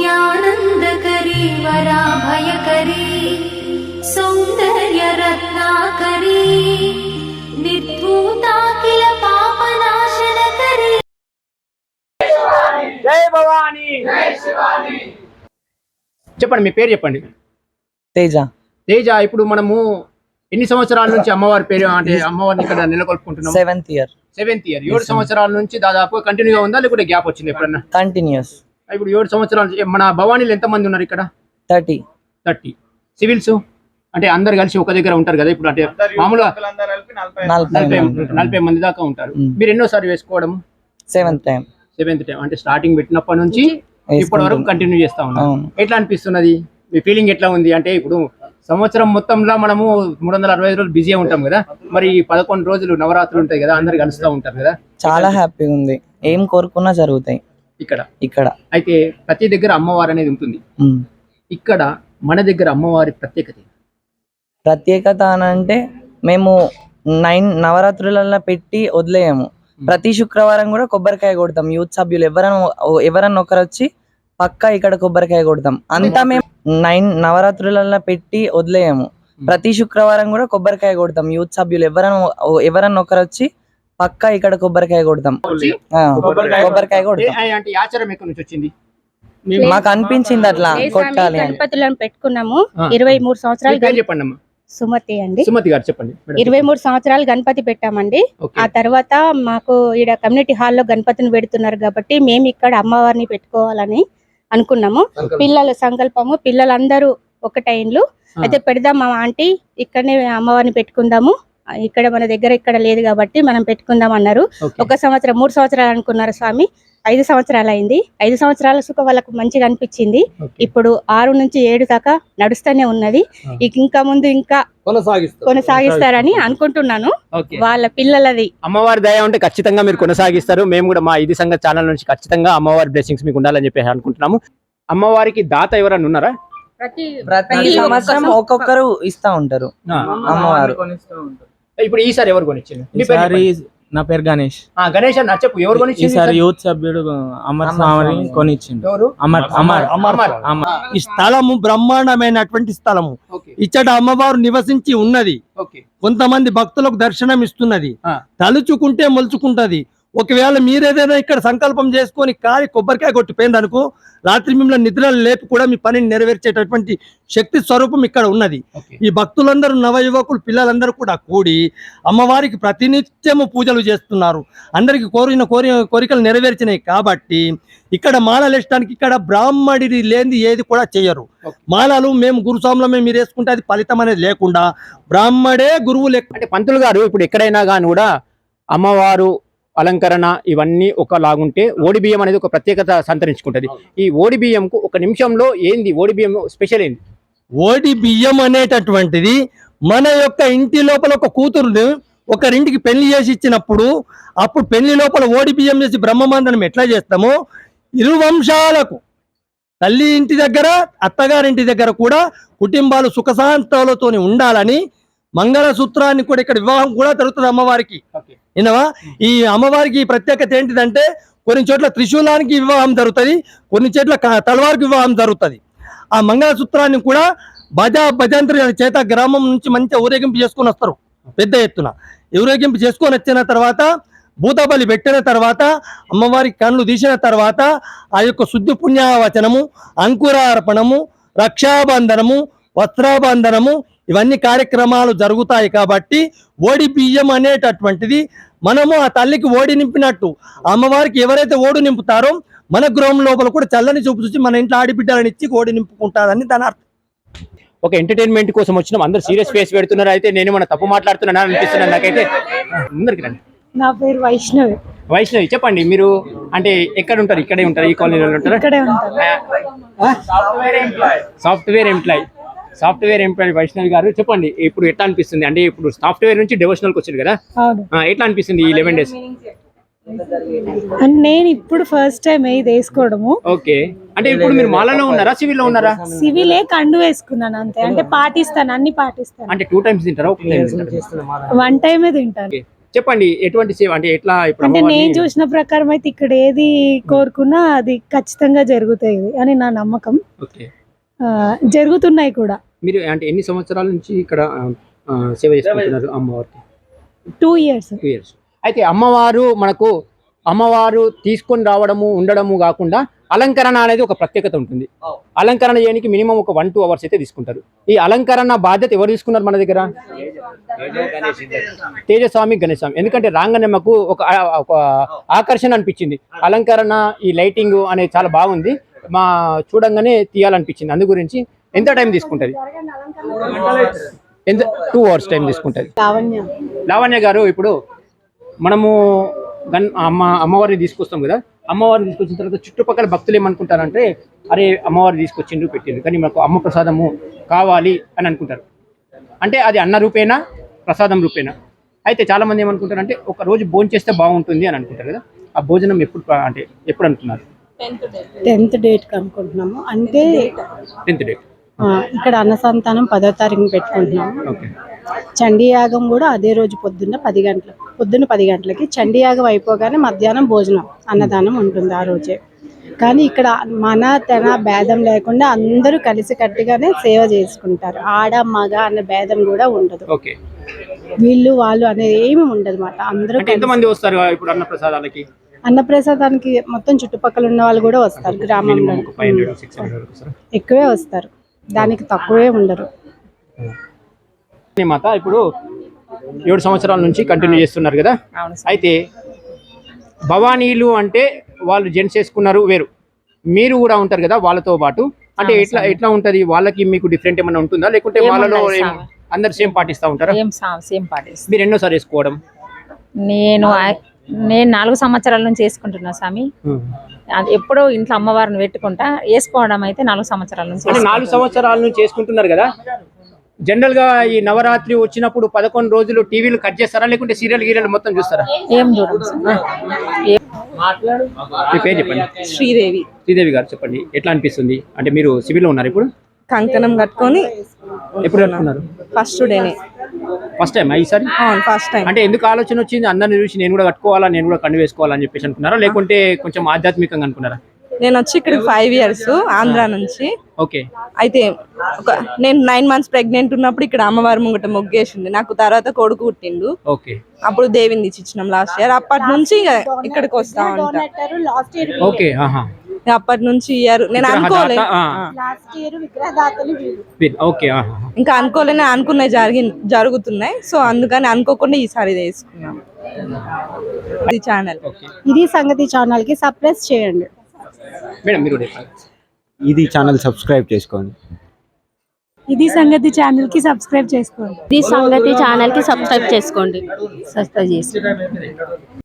नित्यानन्दकरी वराभयकरी सौन्दर्यरत्नाकरी निर्धूता किल पापनाशनकरी జై భవానీ చెప్పండి మీ పేరు చెప్పండి తేజ తేజ ఇప్పుడు మనము ఎన్ని సంవత్సరాల నుంచి అమ్మవారి పేరు అంటే అమ్మవారిని ఇక్కడ నెలకొల్పుకుంటున్నాం సెవెంత్ ఇయర్ సెవెంత్ ఇయర్. ఏడు సంవత్సరాల నుంచి దాదాపు కంటిన్యూగా ఉందా? లేకుంటే గ్యాప్ వచ్చింది ఎప్పుడన్నా? కంటిన్యూస్ ఇప్పుడు ఏడు సంవత్సరాల నుంచి మన భవానీలు ఎంత మంది ఉన్నారు ఇక్కడ? Thirty thirty civils? అంటే అందరు కలిసి ఒక దగ్గర ఉంటారు కదా ఇప్పుడు అంటే మామూలుగా నలభై నలభై నలభై మంది దాకా ఉంటారు. మ్. మీరు ఎన్నోసారి వేసుకోవడం? సెవెంత్ టైం సెవెంత్ టైం అంటే స్టార్టింగ్ పెట్టినప్పటి నుంచి ఇప్పటి వరకు కంటిన్యూ చేస్తా ఉన్నారు అవును. ఎట్లా అనిపిస్తున్నది? మీ ఫీలింగ్ ఎట్లా ఉంది? అంటే ఇప్పుడు సంవత్సరం మొత్తంలో మనము మూడు వందల అరవై రోజులు బిజీ ఉంటాం కదా. మరి పదకొండు రోజులు నవరాత్రులు ఉంటాయి కదా అందరు కలుస్తూ ఉంటారు కదా. చాలా హ్యాపీగా ఉంది. ఏం కోరుకున్నా జరుగుతాయి. ఇక్కడ. ఇక్కడ. అయితే ప్రతి దగ్గర అమ్మవారు అనేది ఉంటుంది. ఇక్కడ మన దగ్గర అమ్మవారి ప్రత్యేకత? ప్రత్యేకత అని అంటే మేము నైన్ నవరాత్రులలో పెట్టి వదిలేయము. ప్రతి శుక్రవారం కూడా కొబ్బరికాయ కొడతాం. యూత్ సభ్యులు ఎవరైనా ఎవరన్నా ఒకరు వచ్చి పక్కా ఇక్కడ కొబ్బరికాయ కొడతాం. అంతా మేము నైన్ నవరాత్రులలో పెట్టి వదిలేయము. ప్రతి శుక్రవారం కూడా కొబ్బరికాయ కొడతాం. యూత్ సభ్యులు ఎవరైనా ఎవరన్నా ఒకరు వచ్చి పక్కా ఇక్కడ కొబ్బరికాయ కొడతాం. ఆ, కొబ్బరికాయ కొడతాం. మాకు అనిపించింది అట్లా కొట్టాలి గణపతులను పెట్టుకున్నాము. ఇరవై మూడు సంవత్సరాలు చెప్పండి అమ్మా. సుమతి అండి. సుమతి గారు చెప్పండి. ఇరవై మూడు సంవత్సరాలు గణపతి పెట్టామండి. ఆ తర్వాత మాకు ఈడ కమ్యూనిటీ హాల్లో గణపతిని పెడుతున్నారు కాబట్టి మేము ఇక్కడ అమ్మవారిని పెట్టుకోవాలని అనుకున్నాము. పిల్లల సంకల్పము పిల్లలందరూ ఒకటైన్లు. అయితే పెడదాం మా ఆంటీ ఇక్కడనే అమ్మవారిని పెట్టుకుందాము. ఇక్కడ మన దగ్గర ఇక్కడ లేదు కాబట్టి మనం పెట్టుకుందాం అన్నారు. ఒక సంవత్సరం మూడు సంవత్సరాలు అనుకున్నారు స్వామి. ఐదు సంవత్సరాలు అయింది ఐదు సంవత్సరాల సుఖ వాళ్ళకు మంచిగా అనిపించింది. ఇప్పుడు ఆరు నుంచి ఏడు దాకా నడుస్తూనే ఉన్నది. ఇక ముందు ఇంకా కొనసాగిస్తారని అనుకుంటున్నాను. వాళ్ళ పిల్లలది. అమ్మవారి దయ ఉంటే ఖచ్చితంగా మీరు కొనసాగిస్తారు. మేము కూడా మా ఇది సంగతి ఛానల్ నుంచి ఖచ్చితంగా అమ్మవారి బ్లెస్సింగ్స్ మీకు ఉండాలని చెప్పి అనుకుంటున్నాము. అమ్మవారికి దాత ఎవరన్నా ఉన్నారా? ప్రతి సంవత్సరం ఒక్క ఒక్కొక్కరు ఇస్తా ఉంటారు. అమ్మవారు. ఇప్పుడు ఈసారి ఎవరు కొనిచ్చింది నా పేరు గణేష్. ఆ, గణేష్ అన్న చెప్పు ఎవరు కొనిచ్చింది ఈసారి ఈసారి? యూత్ సభ్యుడు అమర్ స్వామి. కొనిచ్చిండు. ఎవరు? అమర్ అమర్ అమర్. అమర్ ఈ స్థలము బ్రహ్మాండమైనటువంటి స్థలము. ఓకే. ఇచ్చట అమ్మవారు నివసించి ఉన్నది. ఓకే. కొంతమంది భక్తులకు దర్శనం ఇస్తున్నది. తలుచుకుంటే మొలుచుకుంటది. ఒకవేళ మీరేదైనా ఇక్కడ సంకల్పం చేసుకొని కాలి కొబ్బరికాయ కొట్టిపోయింది అనుకో రాత్రి మిమ్మల్ని నిద్ర లేపి కూడా మీ పనిని నెరవేర్చేటటువంటి శక్తి స్వరూపం ఇక్కడ ఉన్నది. ఈ భక్తులందరూ నవయువకులు పిల్లలందరూ కూడా కూడి అమ్మవారికి ప్రతినిత్యము పూజలు చేస్తున్నారు. అందరికి కోరిన కోరి కోరికలు నెరవేర్చినాయి కాబట్టి ఇక్కడ మాలలు వేయడానికి ఇక్కడ బ్రాహ్మడిది లేనిది ఏది కూడా చేయరు. మాలలు మేము గురుస్వాములమే మీరు వేసుకుంటే అది ఫలితం అనేది లేకుండా బ్రాహ్మడే గురువు లెక్క అంటే పంతులు గారు ఇప్పుడు ఎక్కడైనా కానీ కూడా అమ్మవారు అలంకరణ ఇవన్నీ ఒకలాగుంటే ఓడి బియ్యం అనేది ఒక ప్రత్యేకత సంతరించుకుంటది. ఈ ఓడి బియ్యంకు ఒక నిమిషంలో ఏంది ఓడి బియ్యం స్పెషల్ ఏంది? ఓడి బియ్యం అనేటటువంటిది మన యొక్క ఇంటి లోపల ఒక కూతురుని ఒకరింటికి పెళ్ళి చేసి ఇచ్చినప్పుడు అప్పుడు పెళ్ళి లోపల ఓడి బియ్యం చేసి బ్రహ్మమందనం ఎట్లా చేస్తామో ఇరు వంశాలకు తల్లి ఇంటి దగ్గర అత్తగారింటి దగ్గర కూడా కుటుంబాలు సుఖశాంతాలతో ఉండాలని మంగళసూత్రాన్ని కూడా ఇక్కడ వివాహం కూడా జరుగుతుంది అమ్మవారికి. ఓకే ఈ అమ్మవారికి ప్రత్యేకత ఏంటిదంటే కొన్ని చోట్ల త్రిశూలానికి వివాహం జరుగుతుంది కొన్ని చోట్ల తలవారికి వివాహం జరుగుతుంది. ఆ మంగళసూత్రాన్ని కూడా భజా భజంత్రి చేత గ్రామం నుంచి మంచిగా ఊరేగింపు చేసుకొని వస్తారు పెద్ద ఎత్తున. ఊరేగింపు చేసుకొని వచ్చిన తర్వాత భూతబలి పెట్టిన తర్వాత అమ్మవారికి కళ్ళు తీసిన తర్వాత ఆ యొక్క శుద్ధి పుణ్యవచనము అంకురార్పణము రక్షాబంధనము వస్త్రాబంధనము ఇవన్నీ కార్యక్రమాలు జరుగుతాయి కాబట్టి ఓడి బియ్యం అనేటటువంటిది మనము ఆ తల్లికి ఓడి నింపినట్టు అమ్మవారికి ఎవరైతే ఓడు నింపుతారో మన గృహం లోపల కూడా చల్లని చూపు చూసి మన ఇంట్లో ఆడిబిడ్డలను ఇచ్చి ఓడి నింపుకుంటారని దాని అర్థం. ఒక ఎంటర్టైన్మెంట్ కోసం వచ్చినాం. అందరు సీరియస్ ఫేస్ పెడుతున్నారు. అయితే నేను మన తప్పు మాట్లాడుతున్నాను అనిపిస్తున్నాను నాకైతే ముందరికి రండి. నా పేరు వైష్ణవి. వైష్ణవి చెప్పండి మీరు అంటే ఎక్కడ ఉంటారు? ఇక్కడే ఉంటారు? ఈ కాలనీలో ఉంటారా? Software employee software employee Vaishnavi గారు చెప్పండి ఇప్పుడు ఎట్లా అనిపిస్తుంది? అంటే ఇప్పుడు సాఫ్ట్వేర్ నుంచి డివోషనల్కి వచ్చారు కదా? ఎట్లా అనిపిస్తుంది ఈ లెవెన్ డేస్ నేను ఇప్పుడు ఫస్ట్ టైం ఇది వేసుకోవడము. ఓకే. అంటే ఇప్పుడు మీరు మాలలో ఉన్నారా సివిల్లో ఉన్నారా? సివిలే కండు వేసుకున్నాను అంతే. అంటే పాటిస్తాను అన్ని పాటిస్తాను. అంటే టూ టైమ్స్ తింటారా ఒక టైం తింటారా? వన్ టైమే తింటాను. చెప్పండి ఎటువంటి సేవ అంటే ఎట్లా ఇప్పుడు అంటే నేను చూసిన ప్రకారం అయితే ఇక్కడ ఏది కోరుకున్నా అది ఖచ్చితంగా జరుగుతాయి అని నా నమ్మకం. ఓకే. జరుగుతున్నాయి కూడా. మీరు అంటే ఎన్ని సంవత్సరాల నుంచి ఇక్కడ సేవ చేసుకుంటున్నారు అమ్మవారికి టూ ఇయర్స్ టూ ఇయర్స్ అయితే అమ్మవారు మనకు అమ్మవారు తీసుకొని రావడము ఉండడము కాకుండా అలంకరణ అనేది ఒక ప్రత్యేకత ఉంటుంది. అలంకరణ చేయడానికి మినిమం ఒక వన్ టూ అవర్స్ అయితే తీసుకుంటారు. ఈ అలంకరణ బాధ్యత ఎవరు తీసుకున్నారు మన దగ్గర? తేజస్వామి గణేశస్వామి ఎందుకంటే రాగానే మాకు ఒక ఒక ఆకర్షణ అనిపించింది. అలంకరణ ఈ లైటింగ్ అనేది చాలా బాగుంది. మా చూడంగానే తీయాలనిపించింది. అందు గురించి ఎంత టైం తీసుకుంటుంది? ఎంత టూ అవర్స్ టైం తీసుకుంటుంది? లావణ్య. లావణ్య గారు ఇప్పుడు మనము గన్ అమ్మ అమ్మవారిని తీసుకొస్తాం కదా అమ్మవారిని తీసుకొచ్చిన తర్వాత చుట్టుపక్కల భక్తులు ఏమనుకుంటారంటే అరే అమ్మవారిని తీసుకొచ్చిండ్రు పెట్టిండ్రు కానీ మనకు అమ్మ ప్రసాదము కావాలి అని అనుకుంటారు. అంటే అది అన్న రూపేనా ప్రసాదం రూపేనా? అయితే చాలా మంది ఏమనుకుంటారంటే ఒక రోజు భోజనం చేస్తే బాగుంటుంది అని అనుకుంటారు కదా. ఆ భోజనం ఎప్పుడు అంటే ఎప్పుడు అనుకున్నారు టెన్త్ డేట్. అనుకుంటున్నాము. అంటే టెన్త్ డేట్. ఆ, ఇక్కడ అన్న సంతానం పదో తారీఖున పెట్టుకుంటున్నాము. ఓకే. చండీ యాగం కూడా అదే రోజు పొద్దున్న పది గంటలకు పొద్దున్న పది గంటలకి చండీ యాగం అయిపోగానే మధ్యాహ్నం భోజనం అన్నదానం ఉంటుంది ఆ రోజే. కానీ ఇక్కడ మన తన భేదం లేకుండా అందరూ కలిసి కట్టుగానే సేవ చేసుకుంటారు. ఆడ మగ అనే భేదం కూడా ఉండదు. వీళ్ళు వాళ్ళు అనేది ఏమి ఉండదు అనమాట అందరూ వస్తారు ఇప్పుడు అన్న ప్రసాదాలకి అన్నప్రసాదానికి మొత్తం చుట్టుపక్కల ఉన్న వాళ్ళు కూడా వస్తారు గ్రామంలో. ఎక్కువే వస్తారు. దానికి తక్కువే ఉండరు. మాత ఇప్పుడు ఏడు సంవత్సరాల నుంచి కంటిన్యూ చేస్తున్నారు కదా? అయితే భవానీలు అంటే వాళ్ళు జెంట్స్ వేసుకున్నారు వేరు. మీరు కూడా ఉంటారు కదా వాళ్ళతో పాటు? అంటే ఎట్లా ఎట్లా ఉంటది? వాళ్ళకి మీకు డిఫరెంట్ ఏమైనా ఉంటుందా? లేకుంటే వాళ్ళలో అందరు సేమ్ పాటిస్తా ఉంటారా? సేమ్ మీరు ఎన్నోసారి వేసుకోవడం? నేను నేను నాలుగు సంవత్సరాల నుంచి వేసుకుంటున్నా స్వామి. ఎప్పుడో ఇంట్లో అమ్మవారిని పెట్టుకుంటా వేసుకోవడం అయితే నాలుగు సంవత్సరాల నుంచి అంటే నాలుగు సంవత్సరాల నుంచి చేసుకుంటున్నారు కదా? జనరల్గా ఈ నవరాత్రి వచ్చినప్పుడు పదకొండు రోజులు టీవీలు కట్ చేస్తారా? లేకుంటే సీరియల్ గీరియల్ మొత్తం చూస్తారా? ఏం చూడం స్వామి. మీ పేరు చెప్పండి. శ్రీదేవి. శ్రీదేవి గారు చెప్పండి. ఎట్లా అనిపిస్తుంది? అంటే మీరు సివిల్లో ఉన్నారు ఇప్పుడు? కంకణం కట్టుకొని ఎప్పుడు కట్టుకున్నారు? ఫస్ట్ డేనే. ఫస్ట్ టైం ఈసారి? ఫస్ట్ టైం అంటే ఎందుకు ఆలోచన వచ్చింది? అందరిని చూసి నేను కూడా కట్టుకోవాలా నేను కూడా కండు వేసుకోవాలని చెప్పేసి అనుకున్నారా? లేకుంటే కొంచెం ఆధ్యాత్మికంగా అనుకున్నారా? నేను వచ్చి ఇక్కడికి ఫైవ్ ఇయర్స్ ఆంధ్ర నుంచి. ఓకే. అయితే ఒక నేను నైన్ మంత్స్ ప్రెగ్నెంట్ ఉన్నప్పుడు ఇక్కడ అమ్మవారి ముంగట మొగ్గేసింది. నాకు తర్వాత కొడుకు పుట్టిండు. ఓకే. అప్పుడు దేవిని తెచ్చిచ్చినాం లాస్ట్ ఇయర్ అప్పటి నుంచి ఇక ఇక్కడికి వస్తా ఉంటా. లాస్ట్ ఇయర్ ఓకే అప్పటి నుంచి ఇయర్ నేను అనుకోలే విగ్రహదాత, ఆ. ఆ. లాస్ట్ ఇయర్ విగ్రహదాతలు వీళ్ళు. వీల్- ఓకే ఆహా ఇంకా అనుకోలే నేను అనుకున్నాయి జరిగి జరుగుతున్నాయి. సో అందుకని అనుకోకుండా ఈసారి ఇది వేసుకున్నాం ఇది ఛానల్ ఇది సంగతి ఛానల్కి సప్రెస్ చేయండి. మేడం మీరు ఇది ఛానల్ సబ్స్క్రైబ్ చేసుకోండి. ఇది సంగతి ఛానల్కి సబ్స్క్రైబ్ చేసుకోండి. ఈ సంగతి ఛానల్కి సబ్స్క్రైబ్ చేసుకోండి. సబ్స్క్రైబ్ చేసుకోండి.